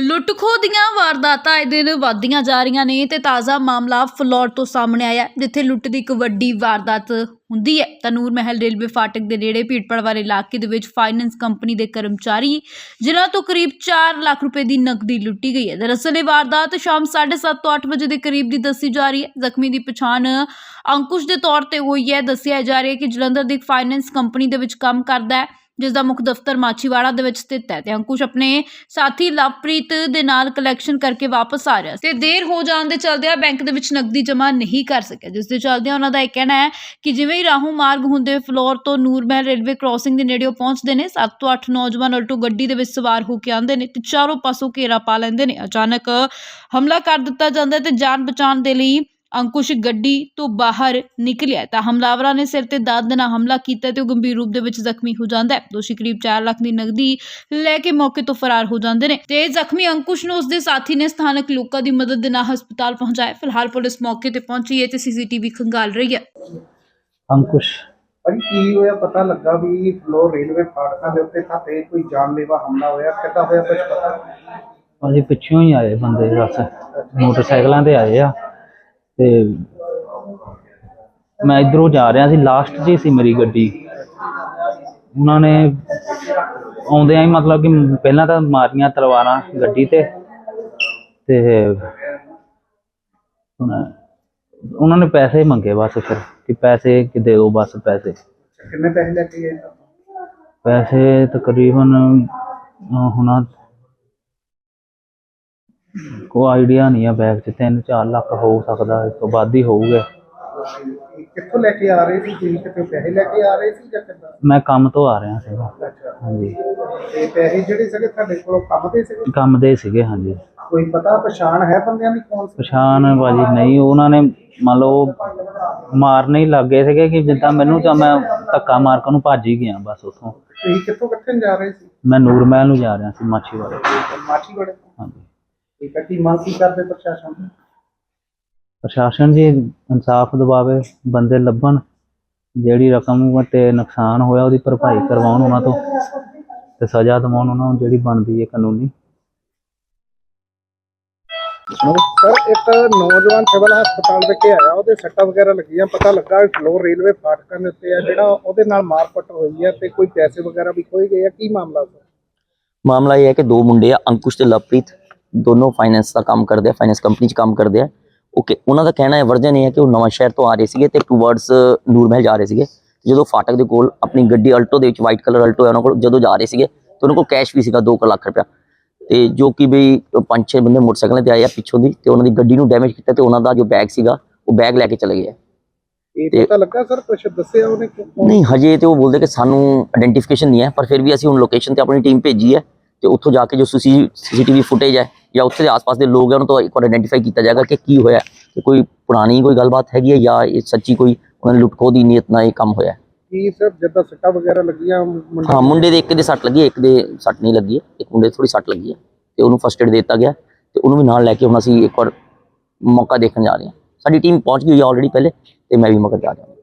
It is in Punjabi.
ਲੁੱਟਖੋ ਦੀਆਂ ਵਾਰਦਾਤਾਂ ਇਹ ਦਿਨ ਵਧਦੀਆਂ ਜਾ ਰਹੀਆਂ ਨੇ ਤੇ ਤਾਜ਼ਾ ਮਾਮਲਾ ਫਲੋਰ ਤੋਂ ਸਾਹਮਣੇ ਆਇਆ ਜਿੱਥੇ ਲੁੱਟ ਦੀ ਇੱਕ ਵੱਡੀ ਵਾਰਦਾਤ ਹੁੰਦੀ ਹੈ। ਤਨੂਰ ਮਹਿਲ ਰੇਲਵੇ ਫਾਟਕ ਦੇ ਨੇੜੇ ਭੀੜਪੜ ਵਾਲੇ ਇਲਾਕੇ ਦੇ ਵਿੱਚ ਫਾਈਨੈਂਸ ਕੰਪਨੀ ਦੇ ਕਰਮਚਾਰੀ, ਜਿਨ੍ਹਾਂ ਤੋਂ ਕਰੀਬ 4 ਲੱਖ ਰੁਪਏ ਦੀ ਨਕਦੀ ਲੁੱਟੀ ਗਈ ਹੈ। ਦਰਅਸਲ ਇਹ ਵਾਰਦਾਤ ਸ਼ਾਮ 7:30 ਤੋਂ 8 ਵਜੇ ਦੇ ਕਰੀਬ ਦੀ ਦੱਸੀ ਜਾ ਰਹੀ ਹੈ। ਜ਼ਖਮੀ ਦੀ ਪਛਾਣ ਅੰਕੁਸ਼ ਦੇ ਤੌਰ ਤੇ ਹੋਈ ਹੈ। ਦੱਸਿਆ ਜਾ ਰਿਹਾ ਹੈ ਕਿ ਜਲੰਧਰ ਦੀ ਇੱਕ ਫਾਈਨੈਂਸ ਕੰਪਨੀ ਦੇ ਵਿੱਚ ਕੰਮ ਕਰਦਾ ਹੈ। ਜਿਸ ਦਾ ਮੁੱਖ ਦਫ਼ਤਰ ਮਾਚੀਵਾੜਾ ਦੇ ਵਿੱਚ ਸਥਿਤ ਹੈ ਤੇ ਅੰਕੁਸ਼ ਆਪਣੇ ਸਾਥੀ ਲਵਪ੍ਰੀਤ ਦੇ ਨਾਲ ਕਲੈਕਸ਼ਨ ਕਰਕੇ ਵਾਪਸ ਆ ਰਿਹਾ ਸੀ। ਤੇ ਦੇਰ ਹੋ ਜਾਣ ਦੇ ਚਲਦਿਆਂ ਬੈਂਕ ਦੇ ਵਿੱਚ ਨਕਦੀ ਜਮ੍ਹਾਂ ਨਹੀਂ ਕਰ ਸਕਿਆ। ਜਿਸ ਦੇ ਚਲਦਿਆਂ ਉਹਨਾਂ ਦਾ ਇਹ ਕਹਿਣਾ ਹੈ ਕਿ ਜਿਵੇਂ ਹੀ ਰਾਹੂ ਮਾਰਗ ਹੁੰਦੇ ਫਲੋਰ ਤੋਂ ਨੂਰਮਹਿਲ ਰੇਲਵੇ ਕ੍ਰਾਸਿੰਗ ਦੇ ਨੇੜੇ ਉਹ ਪਹੁੰਚਦੇ ਨੇ 7 ਤੋਂ 8 ਨੌਜਵਾਨ ਅਲਟੋ ਗੱਡੀ ਦੇ ਵਿੱਚ ਸਵਾਰ ਹੋ ਕੇ ਆਉਂਦੇ ਨੇ ਤੇ ਚਾਰੋਂ ਪਾਸੋਂ ਘੇਰਾ ਪਾ ਲੈਂਦੇ ਨੇ। ਅਚਾਨਕ ਹਮਲਾ ਕਰ ਦਿੱਤਾ ਜਾਂਦਾ ਹੈ ਤੇ ਜਾਨ ਬਚਾਉਣ ਦੇ ਲਈ ਅੰਕੁਸ਼ ਗੱਡੀ ਤੋਂ ਬਾਹਰ ਨਿਕਲਿਆ ਤਾਂ ਹਮਲਾਵਰਾਂ ਨੇ ਸਿਰ ਤੇ ਦਾਤ ਦੇ ਨਾਲ ਹਮਲਾ ਕੀਤਾ ਤੇ ਉਹ ਗੰਭੀਰ ਰੂਪ ਦੇ ਵਿੱਚ ਜ਼ਖਮੀ ਹੋ ਜਾਂਦਾ ਹੈ। ਦੋਸ਼ੀ ਕਰੀਬ 4 ਲੱਖ ਦੀ ਨਗਦੀ ਲੈ ਕੇ ਮੌਕੇ ਤੋਂ ਫਰਾਰ ਹੋ ਜਾਂਦੇ ਨੇ ਤੇ ਜ਼ਖਮੀ ਅੰਕੁਸ਼ ਨੂੰ ਉਸਦੇ ਸਾਥੀ ਨੇ ਸਥਾਨਕ ਲੋਕਾਂ ਦੀ ਮਦਦ ਦੇ ਨਾਲ ਹਸਪਤਾਲ ਪਹੁੰਚਾਇਆ ਫਿਲਹਾਲ ਪੁਲਿਸ ਮੌਕੇ ਤੇ ਪਹੁੰਚੀ ਹੈ ਤੇ ਸੀਸੀਟੀਵੀ ਖੰਗਾਲ ਰਹੀ ਹੈ। ਅੰਕੁਸ਼। ਭਾਜੀ ਕੀ ਹੋਇਆ? ਪਤਾ ਲੱਗਾ ਵੀ ਫਲੋਰ ਰੇਲਵੇ ਫਾਟਕਾਂ ਦੇ ਉੱਤੇ ਥਾਤੇ ਕੋਈ ਜਾਨਲੇਵਾ ਹਮਲਾ ਹੋਇਆ। ਕਿੱਦਾਂ ਹੋਇਆ ਕੁਝ ਪਤਾ? ਅਸੀਂ ਪਿੱਛੋਂ ਹੀ ਆਏ ਬੰਦੇ ਬਸ। ਮੋਟਰਸਾਈਕਲਾਂ ਤੇ ਆਏ ਆ। ਤੇ ਮੈਂ ਇਧਰੋਂ ਜਾ ਰਿਹਾ ਸੀ ਲਾਸਟ 'ਚ ਹੀ ਸੀ ਮੇਰੀ ਗੱਡੀ। ਉਹਨਾਂ ਨੇ ਆਉਂਦਿਆਂ ਹੀ ਮਤਲਬ ਕਿ ਪਹਿਲਾਂ ਤਾਂ ਮਾਰੀਆਂ ਤਲਵਾਰਾਂ ਗੱਡੀ ਤੇ ਤੇ ਉਹਨਾਂ- ਨੇ ਪੈਸੇ ਮੰਗੇ ਬਸ ਫਿਰ ਕਿ ਪੈਸੇ ਕਿ ਦੇ ਦਿਓ ਬਸ ਪੈਸੇ। ਕਿੰਨੇ ਪੈਸੇ ਲੈ ਕੇ ਗਏ? ਪੈਸੇ ਤਕਰੀਬਨ ਹੁਣ ਕੋਈ ਆਈਡੀਆ ਨਹੀਂ ਆ ਬੈਗ 'ਚ 3-4 ਲੱਖ ਹੋ ਸਕਦਾ ਇਸ ਤੋਂ ਵੱਧ ਹੀ ਹੋਊਗਾ। ਕਿੱਥੋਂ ਲੈ ਕੇ ਆ ਰਹੇ ਸੀ? ਤੁਸੀਂ ਕਿਤੇ ਪੈਸੇ ਲੈ ਕੇ ਆ ਰਹੇ ਸੀ ਜਾਂ ਕਿੱਦਾਂ? ਮੈਂ ਕੰਮ ਤੋਂ ਆ ਰਿਹਾ ਸੀਗਾ। ਅੱਛਾ। ਹਾਂਜੀ। ਤੇ ਪੈਸੇ ਜਿਹੜੇ ਸੀਗੇ ਤੁਹਾਡੇ ਕੋਲ ਕੰਮ ਦੇ ਸੀਗੇ? ਕੰਮ ਦੇ ਸੀਗੇ ਹਾਂਜੀ। ਕੋਈ ਪਤਾ ਪਛਾਣ ਹੈ ਬੰਦਿਆਂ ਦੀ ਕੌਣ ਸੀ? ਪਛਾਣ ਬਾਜੀ ਨਹੀਂ ਉਹਨਾਂ ਨੇ ਮੰਨ ਲਓ ਮਾਰਨ ਹੀ ਲੱਗੇ ਸੀਗੇ ਕਿ ਜਿੱਦਾਂ ਮੈਨੂੰ ਤਾਂ ਮੈਂ ਧੱਕਾ ਮਾਰ ਕੇ ਉਹਨੂੰ ਭੱਜ ਹੀ ਗਿਆ ਬਸ ਉੱਥੋਂ। ਤੁਸੀਂ ਕਿੱਥੋਂ ਕਿੱਥੇ ਜਾ ਰਹੇ ਸੀ? ਮੈਂ ਨੂਰਮਹਿਲ ਨੂੰ ਜਾ ਰਿਹਾ ਸੀ ਮਾਛੀਵਾੜੇ। ਮਾਛੀਵਾੜੇ ਹਾਂਜੀ। ਠੀਕ ਹੈ ਕੀ ਮੰਗ ਕੀ ਕਰਦੇ ਪ੍ਰਸ਼ਾਸਨ ਤੋਂ? ਪ੍ਰਸ਼ਾਸਨ ਜੀ ਇਨਸਾਫ ਦਿਵਾਵੇ ਬੰਦੇ ਲੱਭਣ ਜਿਹੜੀ ਰਕਮ ਤੇ ਨੁਕਸਾਨ ਹੋਇਆ ਉਹਦੀ ਭਰਪਾਈ ਕਰਵਾਉਣ ਉਹਨਾਂ ਤੋਂ ਤੇ ਸਜ਼ਾ ਦਿਵਾਉਣ ਉਹਨਾਂ ਨੂੰ ਜਿਹੜੀ ਬਣਦੀ ਹੈ ਕਾਨੂੰਨੀ। ਸਰ ਇੱਕ ਨੌਜਵਾਨ ਸਿਵਲ ਹਸਪਤਾਲ ਵਿਖੇ ਆਇਆ ਉਹਦੇ ਸੱਟਾਂ ਵਗੈਰਾ ਲੱਗੀਆਂ ਪਤਾ ਲੱਗਾ ਫਲੋਰ ਰੇਲਵੇ ਫਾਟਕਾਂ ਦੇ ਉੱਤੇ ਆ ਜਿਹੜਾ ਉਹਦੇ ਨਾਲ ਮਾਰਪਟ ਹੋਈ ਹੈ ਤੇ ਕੋਈ ਪੈਸੇ ਵਗੈਰਾ ਵੀ ਖੋਏ ਗਏ ਆ ਕੀ ਮਾਮਲਾ ਸਰ ਮਾਮਲਾ ਇਹ ਹੈ ਕਿ ਦੋ ਮੁੰਡੇ ਆ ਅੰਕੁਸ਼ ਤੇ ਲਵਪ੍ਰੀਤ। ਦੋਨੋਂ ਫਾਈਨੈਂਸ ਦਾ ਕੰਮ ਕਰਦੇ ਆ ਫਾਈਨੈਂਸ ਕੰਪਨੀ 'ਚ ਕੰਮ ਕਰਦੇ ਆ। ਓਕੇ ਉਹਨਾਂ ਦਾ ਕਹਿਣਾ ਹੈ ਵਰਜਨ ਇਹ ਹੈ ਕਿ ਉਹ ਨਵਾਂ ਸ਼ਹਿਰ ਤੋਂ ਆ ਰਹੇ ਸੀਗੇ ਤੇ ਟੂਵਰਡਸ ਨੂਰਮਹਿਲ ਜਾ ਰਹੇ ਸੀਗੇ। ਜਦੋਂ ਫਾਟਕ ਦੇ ਕੋਲ ਆਪਣੀ ਗੱਡੀ ਅਲਟੋ ਦੇ ਵਿੱਚ ਵਾਈਟ ਕਲਰ ਅਲਟੋ ਹੈ ਉਹਨਾਂ ਕੋਲ ਜਦੋਂ ਜਾ ਰਹੇ ਸੀਗੇ ਤੇ ਉਹਨਾਂ ਕੋਲ ਕੈਸ਼ ਵੀ ਸੀਗਾ 2 ਲੱਖ ਰੁਪਇਆ। ਤੇ ਜੋ ਕਿ ਵੀ ਪੰਜ ਛੇ ਬੰਦੇ ਮੋਟਰਸਾਈਕਲਾਂ ਤੇ ਆਏ ਆ ਪਿੱਛੋਂ ਦੀ ਤੇ ਉਹਨਾਂ ਦੀ ਗੱਡੀ ਨੂੰ ਡੈਮੇਜ ਕੀਤਾ ਤੇ ਉਹਨਾਂ ਦਾ ਜੋ ਬੈਗ ਸੀਗਾ ਉਹ ਬੈਗ ਲੈ ਕੇ ਚਲੇ ਗਏ। ਇਹ ਪਤਾ ਲੱਗਾ ਸਰ ਕੁਝ ਦੱਸਿਆ ਉਹਨੇ ਨਹੀਂ ਹਜੇ ਤੇ ਉਹ ਬੋਲਦੇ ਕਿ ਸਾਨੂੰ ਆਇਡੈਂਟੀਫਿਕੇਸ਼ਨ ਨਹੀਂ ਹੈ ਪਰ ਫਿਰ ਵੀ ਅਸੀਂ ਹੁਣ ਲੋਕੇਸ਼ਨ ਤੇ ਆਪਣੀ ਟੀਮ ਭੇਜੀ ਹੈ। ਤੇ ਉੱਥੋਂ ਜਾ ਕੇ ਜੋ ਸੀਸੀਟੀਵੀ ਫੁਟੇਜ ਹੈ ਜਾਂ ਉੱਥੇ ਦੇ ਆਸ-ਪਾਸ ਦੇ ਲੋਕ ਹੈ ਉਹਨਾਂ ਤੋਂ ਇੱਕ ਵਾਰ ਆਇਡੈਂਟੀਫਾਈ ਕੀਤਾ ਜਾਏਗਾ ਕਿ ਕੀ ਹੋਇਆ ਕਿ ਕੋਈ ਪੁਰਾਣੀ ਕੋਈ ਗੱਲਬਾਤ ਹੈਗੀ ਹੈ ਜਾਂ ਇਹ ਸੱਚੀ ਕੋਈ ਉਹਨਾਂ ਨੇ ਲੁੱਟਖੋ ਦੀ ਨੀਅਤ ਨਾਲ ਇਹ ਕੰਮ ਹੋਇਆ। ਕੀ ਸਰ ਜਿੱਦਾਂ ਸੱਟਾਂ ਵਗੈਰਾ ਲੱਗੀਆਂ ਮੁੰਡੇ ਹਾਂ ਮੁੰਡੇ ਦੇ ਇੱਕ ਦੇ ਸੱਟ ਲੱਗੀ ਹੈ, ਇੱਕ ਦੇ ਸੱਟ ਨਹੀਂ ਲੱਗੀ ਹੈ। ਇੱਕ ਮੁੰਡੇ ਦੇ ਥੋੜੀ ਸੱਟ ਲੱਗੀ ਹੈ ਤੇ ਉਹਨੂੰ ਫਸਟ ਏਡ ਦੇ ਦਿੱਤਾ ਗਿਆ ਤੇ ਉਹਨੂੰ ਵੀ ਨਾਲ ਲੈ ਕੇ ਹੁਣ ਅਸੀਂ ਇੱਕ ਵਾਰ ਮੌਕਾ ਦੇਖਣ ਜਾ ਰਹੇ ਹਾਂ। ਸਾਡੀ ਟੀਮ ਪਹੁੰਚ ਗਈ ਹੈ ਆਲਰੇਡੀ ਪਹਿਲੇ ਤੇ ਮੈਂ ਵੀ ਮਗਰ ਜਾ ਰਿਹਾ ਹਾਂ।